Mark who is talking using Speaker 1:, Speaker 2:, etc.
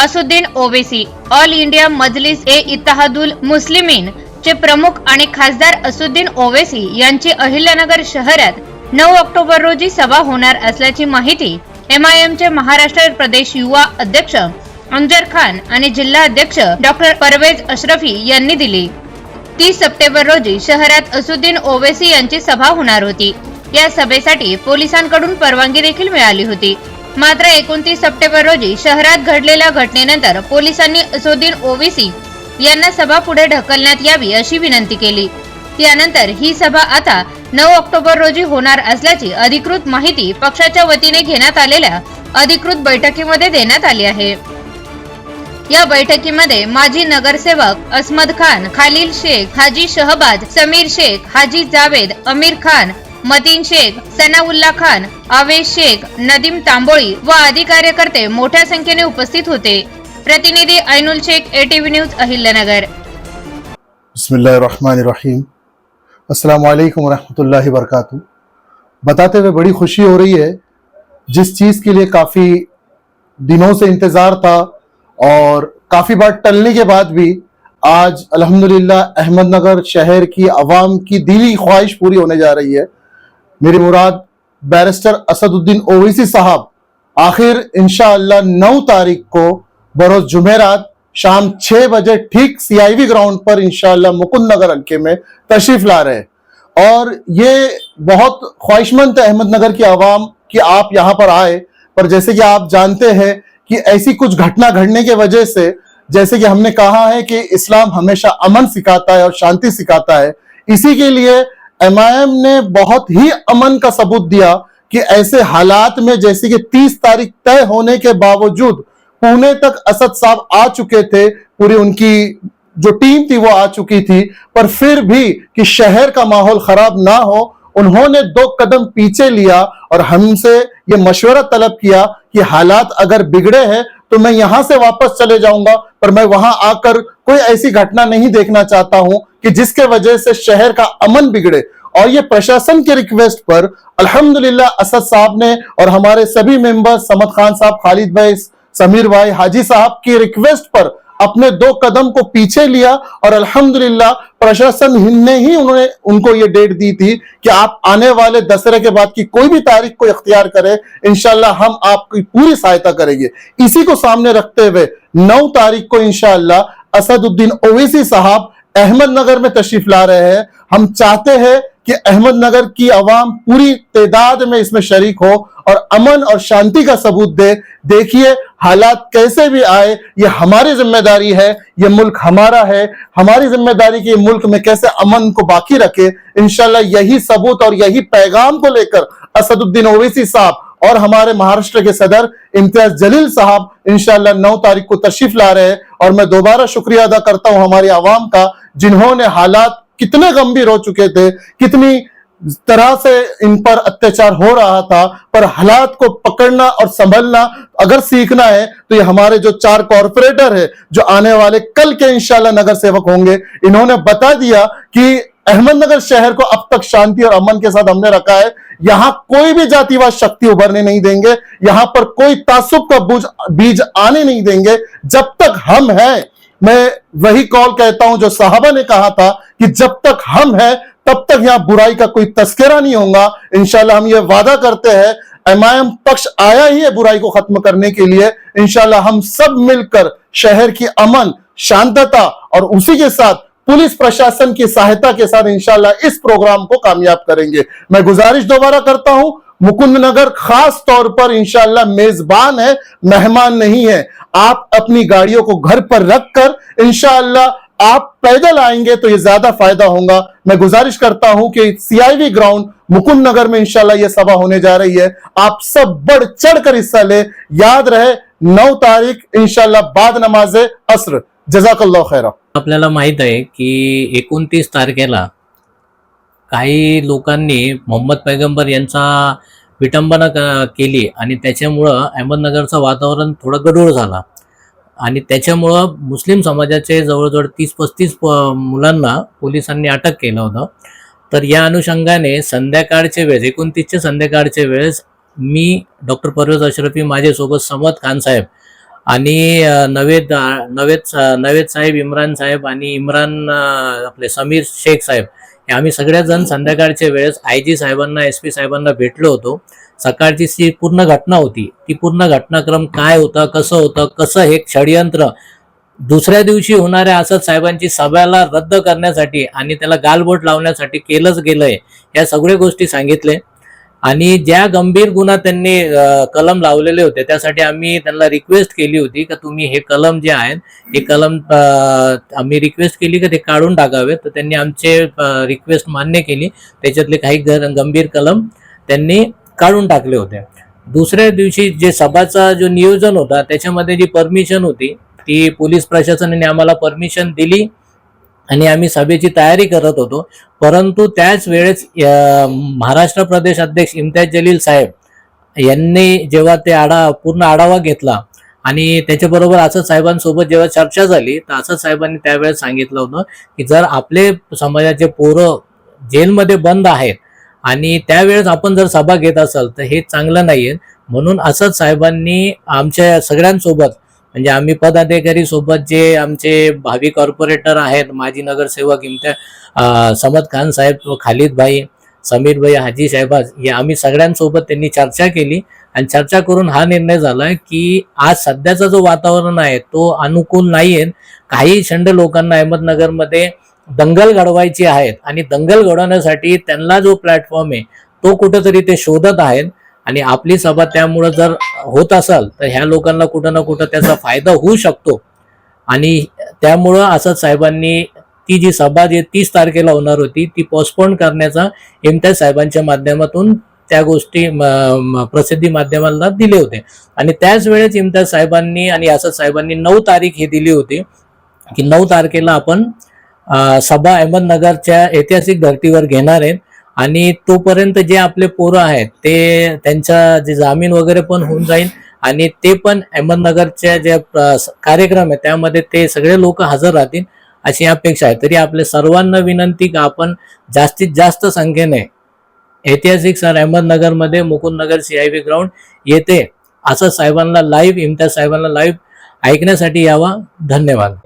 Speaker 1: Asaduddin Owaisi All India Majlis e Ittehadul Muslimeen चे प्रमुख आणि खासदार असुद्दीन ओवेसी यांची अहिल्यानगर शहरात नऊ ऑक्टोबर रोजी सभा होणार असल्याची माहिती एम आय एम चे महाराष्ट्र प्रदेश युवा अध्यक्ष अंजर खान आणि जिल्हा अध्यक्ष डॉक्टर परवेज अश्रफी यांनी दिली. तीस सप्टेंबर रोजी शहरात असुद्दीन ओवेसी यांची सभा होणार होती. या सभेसाठी पोलिसांकडून परवानगी देखील मिळाली होती. मात्र एकोणतीस सप्टेंबर रोजी शहरात घडलेल्या घटनेनंतर पोलिसांनी असुद्दीन ओवेसी यांना सभा पुढे ढकलण्यात यावी अशी विनंती केली. त्यानंतर ही सभा आता नऊ ऑक्टोबर रोजी होणार असल्याची अधिकृत माहिती पक्षाच्या वतीने घेण्यात आलेल्या अधिकृत बैठकीमध्ये देण्यात आली आहे. या बैठकीमध्ये माजी नगरसेवक अस्मद खान खालील शेख हाजी शहबाज समीर शेख हाजी जावेद अमीर खान मतीन शेख, सनाउल्ला खान, आवेश शेख, नदीम तांबोळी व आदी कार्यकर्ते मोठ्या संख्येने उपस्थित होते. प्रतिनिधी ऐनुल शेख एटीव्ही न्यूज़ अहिल्यानगर.
Speaker 2: अस्सलाम वालेकुम रहमतुल्लाहि वरकatuh बताते हुए बड़ी खुशी हो रही है, जिस चीज़ के लिए काफ़ी दिनों से इंतज़ार था और काफ़ी बार टलने के बाद भी आज अल्हम्दुलिल्लाह अहमदनगर शहर की आवाम की दिली ख्वाहिश पूरी होने जा रही है। मेरी मुराद बैरिस्टर असदुद्दीन ओवैसी साहब, आखिर इंशाअल्लाह नौ तारीख को बरोज जुमेरात शाम छह बजे ठीक सीआईवी ग्राउंड पर इंशाअल्लाह मुकुंद नगर हल्के में तशरीफ़ ला रहे और ये बहुत ख्वाहिशमंद है अहमदनगर की आवाम कि आप यहाँ पर आए। पर जैसे कि आप जानते हैं कि ऐसी कुछ घटना घटने की वजह से जैसे कि हमने कहा है कि इस्लाम हमेशा अमन सिखाता है और शांति सिखाता है। इसी के लिए एमआईएम ने बहुत ही अमन का सबूत दिया कि ऐसे हालात में जैसे कि 30 तारीख तय होने के बावजूद पुणे तक असद साहब आ चुके थे, पूरी उनकी जो टीम थी वो आ चुकी थी, पर फिर भी कि शहर का माहौल खराब ना हो, उन्होंने दो कदम पीछे लिया और हमसे ये मशवरा तलब किया कि हालात अगर बिगड़े हैं तो मैं यहाँ से वापस चले जाऊँगा, पर मैं वहाँ आकर कोई ऐसी घटना नहीं देखना चाहता हूँ कि जिसके वजह से शहर का अमन बिगड़े। और ये प्रशासन के रिक्वेस्ट पर अल्हम्दुलिल्लाह असद साहब ने और हमारे सभी मेंबर, समद खान साहब, खालिद भाई, समीर भाई, हाजी साहब की रिक्वेस्ट पर अपने दो कदम को पीछे लिया और अल्हम्दुलिल्लाह प्रशासन ने ही उन्होंने, उनको ये डेट दी थी कि आप आने वाले दशहरे के बाद की कोई भी तारीख को इख्तियार करें इनशाला हम आपकी पूरी सहायता करेंगे। इसी को सामने रखते हुए नौ तारीख को इंशाल्लाह असदुद्दीन ओवैसी साहब अहमदनगर में तशरीफ़ ला रहे हैं। हम चाहते हैं कि अहमदनगर की आवाम पूरी तादाद में इसमें शरीक हो और अमन और शांति का सबूत दे, देखिए हालात कैसे भी आए, ये हमारी ज़िम्मेदारी है, ये मुल्क हमारा है, हमारी ज़िम्मेदारी की मुल्क में कैसे अमन को बाकी रखे। इंशाल्लाह यही सबूत और यही पैगाम को लेकर असदुद्दीन ओवैसी साहब और हमारे महाराष्ट्र के सदर इम्तियाज़ जलील साहब इंशाल्लाह नौ तारीख को तशरीफ़ ला रहे हैं और मैं दोबारा शुक्रिया अदा करता हूँ हमारी आवाम का, जिन्होंने हालात कितने गंभीर हो चुके थे, कितनी तरह से इन पर अत्याचार हो रहा था, पर हालात को पकड़ना और संभलना, अगर सीखना है तो ये हमारे जो चार कॉरपोरेटर है, जो आने वाले कल के इंशाल्लाह नगर सेवक होंगे, इन्होंने बता दिया कि अहमदनगर शहर को अब तक शांति और अमन के साथ हमने रखा है, यहाँ कोई भी जातिवाद शक्ति उभरने नहीं देंगे, यहाँ पर कोई तासुब का बीज आने नहीं देंगे, जब तक हम हैं मैं वही कॉल कहता हूँ जो साहबा ने कहा था कि जब तक हम हैं, तब तक यहाँ बुराई का कोई तस्करा नहीं होगा। इंशाल्लाह हम ये वादा करते हैं एमआईएम पक्ष आया ही है बुराई को खत्म करने के लिए। इंशाल्लाह हम सब मिलकर शहर की अमन, शांतता और उसी के साथ पुलिस प्रशासन की सहायता के साथ इंशाल्लाह इस प्रोग्राम को कामयाब करेंगे। मैं गुजारिश दोबारा करता हूँ मुकुंद नगर खास तौर पर इंशाला मेजबान है, मेहमान नहीं है। आप अपनी गाड़ियों को घर पर रखकर इंशाल्लाह आप पैदल आएँगे तो ये ज़्यादा फ़ायदा होगा। मैं गुजारिश करता हूँ कि सीआईवी ग्राउंड मुकुंद नगर में इंशाल्लाह ये सभा होने जा रही है। आप सब बढ़ चढ़ कर हिस्सा ले। याद रहे, नौ तारीख इंशाल्लाह बाद नमाज़ अस्र जजाकल्ला खैरा
Speaker 3: आपल्याला माहित आहे की एकोणतीस तारखेला काही लोकांनी मोहम्मद पैगंबर यांचा विटंबना क- केली आणि त्याच्यामुळं अहमदनगरचं वातावरण थोडं गडूळ झाला. आणि त्याच्यामुळं मुस्लिम समाजाचे जवळजवळ तीस पस्तीस प मुलांना पोलिसांनी अटक केलं होतं. तर या अनुषंगाने संध्याकाळच्या वेळेस एकोणतीसच्या संध्याकाळच्या वेळेस मी डॉक्टर परवेज अशरफी माझ्यासोबत समद खान साहेब आणि नवेद नवेद सा- नवेद साहेब इम्रान साहेब आणि इम्रान आपले समीर शेख साहेब आम्ही सगळेजण संध्याकाळच्या वेळेस आय जी साहेबांना एस पी साहेबांना भेटलो होतो. सकाळची जी पूर्ण घटना होती ती पूर्ण घटनाक्रम काय होता कसं होतं कसं हे षडयंत्र दुसऱ्या दिवशी होणाऱ्या असद साहेबांची सभेला रद्द करण्यासाठी आणि त्याला गालबोट लावण्यासाठी केलंच गेलंय या सगळ्या गोष्टी सांगितले. आणि ज्या गंभीर गुन्हा त्यांनी कलम लावलेले होते त्यासाठी आम्ही त्यांना रिक्वेस्ट केली होती का तुम्ही हे कलम जे आहेत हे कलम आम्ही रिक्वेस्ट केली का ते काढून टाकावे. तर त्यांनी आमचे रिक्वेस्ट मान्य केली. त्याच्यातले काही ग- गंभीर कलम त्यांनी काढून टाकले होते. दुसऱ्या दिवशी जे सभाचा जो नियोजन होता त्याच्यामध्ये जी परमिशन होती ती पोलीस प्रशासनाने आम्हाला परमिशन दिली. आणि आम्ही सभेची तयारी करत होतो. परंतु त्याच वेळेस महाराष्ट्र प्रदेश अध्यक्ष इम्तियाज जलील साहेब यांनी जेव्हा ते आढा पूर्ण आढावा घेतला आणि त्याच्याबरोबर असं साहेबांसोबत जेव्हा चर्चा झाली तर असं साहेबांनी त्यावेळेस सांगितलं होतं की जर आपले समाजाचे पोरं जेलमध्ये बंद आहेत आणि त्यावेळेस आपण जर सभा घेत असाल तर हे चांगलं नाहीये. म्हणून असंच साहेबांनी आमच्या सगळ्यांसोबत म्हणजे आम्ही पदाधिकारी सोबत जे आमचे भावी कॉर्पोरेटर आहेत माजी नगरसेवक इमत्या समद खान साहेब खालिद भाई समीर भाई हाजी साहेबाज या आम्ही सगळ्यांसोबत त्यांनी चर्चा केली. आणि चर्चा करून हा निर्णय झाला की आज सध्याचा जो वातावरण आहे तो अनुकूल नाहीये. काही छंड लोकांना अहमदनगरमध्ये दंगल घडवायची आहेत. आणि दंगल घडवण्यासाठी त्यांना जो प्लॅटफॉर्म आहे तो कुठंतरी ते शोधत आहेत. आणि आपली सभा त्यामुळं जर होत असाल तर ह्या लोकांना कुठं ना कुठं त्याचा फायदा होऊ शकतो. आणि त्यामुळं असद साहेबांनी ती जी सभा जी तीस तारखेला होणार होती ती पोस्टपोन करण्याचा इम्तियाज साहेबांच्या माध्यमातून त्या गोष्टी प्रसिद्धी माध्यमांना दिले होते. आणि त्याच वेळेस इम्तियाज साहेबांनी आणि असद साहेबांनी नऊ तारीख ही दिली होती की नऊ तारखेला आपण सभा अहमदनगरच्या ऐतिहासिक धर्तीवर घेणार आहेत. आणि तोपर्यंत जे आपले पोरं आहेत ते त्यांचा जे जामीन वगैरे पण होऊन जाईल आणि ते पण अहमदनगरच्या जे कार्यक्रम आहे त्यामध्ये ते सगळे लोक हजर राहतील अशी अपेक्षा आहे. तरी आपल्या सर्वांना विनंती का आपण जास्तीत जास्त संख्येने ऐतिहासिक सर अहमदनगरमध्ये मुकुंदनगर व्ही ग्राउंड येते. असं साहेबांना लाईव्ह इम्तियाज साहेबांना लाईव्ह ऐकण्यासाठी यावा. धन्यवाद.